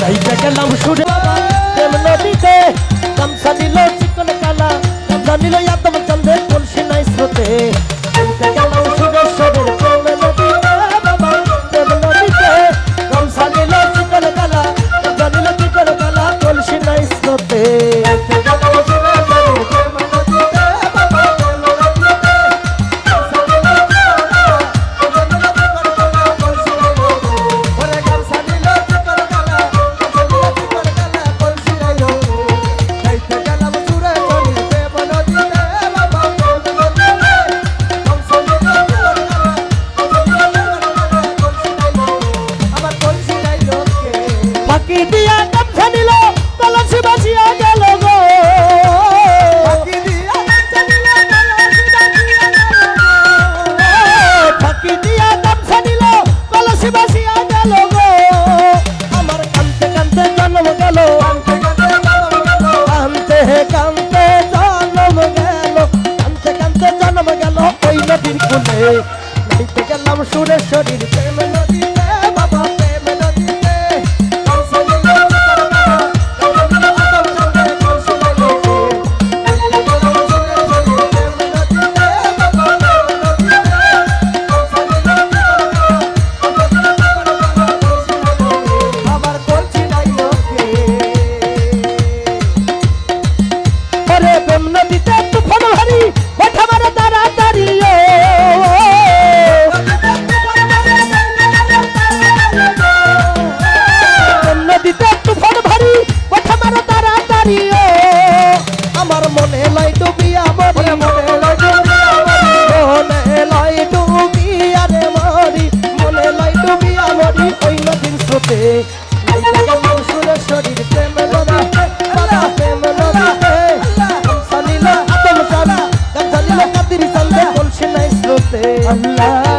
যাইতে গেলাম সুরে প্রেম নদীতে গামছা নিল চিকন কালা গামছা নিল আতম চন্দ্রের কলসি নাই স্রোতে যাইতে নদীতে গেলাম সুরেশ্বরীর প্রেম নদী আল্লাহ।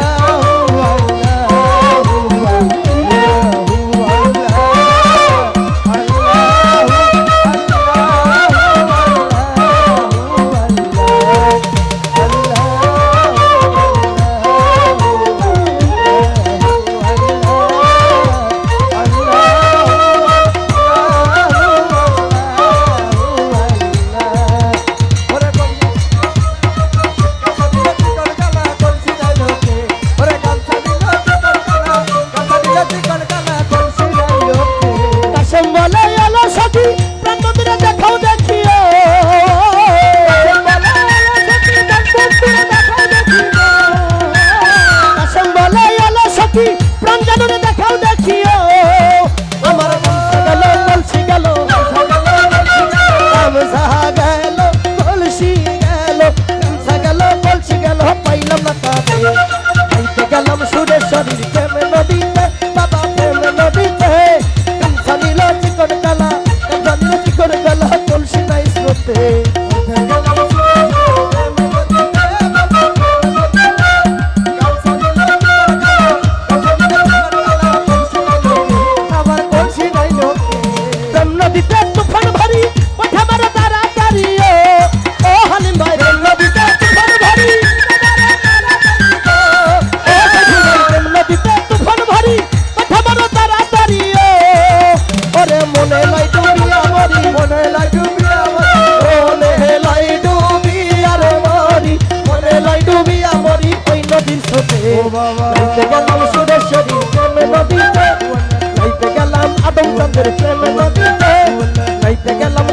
গেলাম সুরেশ্বরীর প্রেম নদীতে, বাবা প্রেম নদীতে। কাঞ্চা নিল চিকন কালা কাঞ্চা নিল চিকন কালা, তুলসী নাই স্রোতে বাবা। লাইতে গেলাম সুরেশ্বরীর প্রেমে নদীতে। লাইতে গেলাম আদম চাঁদের প্রেমে নদীতে। লাইতে গেলাম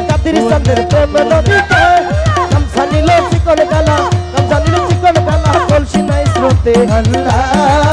কলসি নাই স্রোতে। আল্লাহ।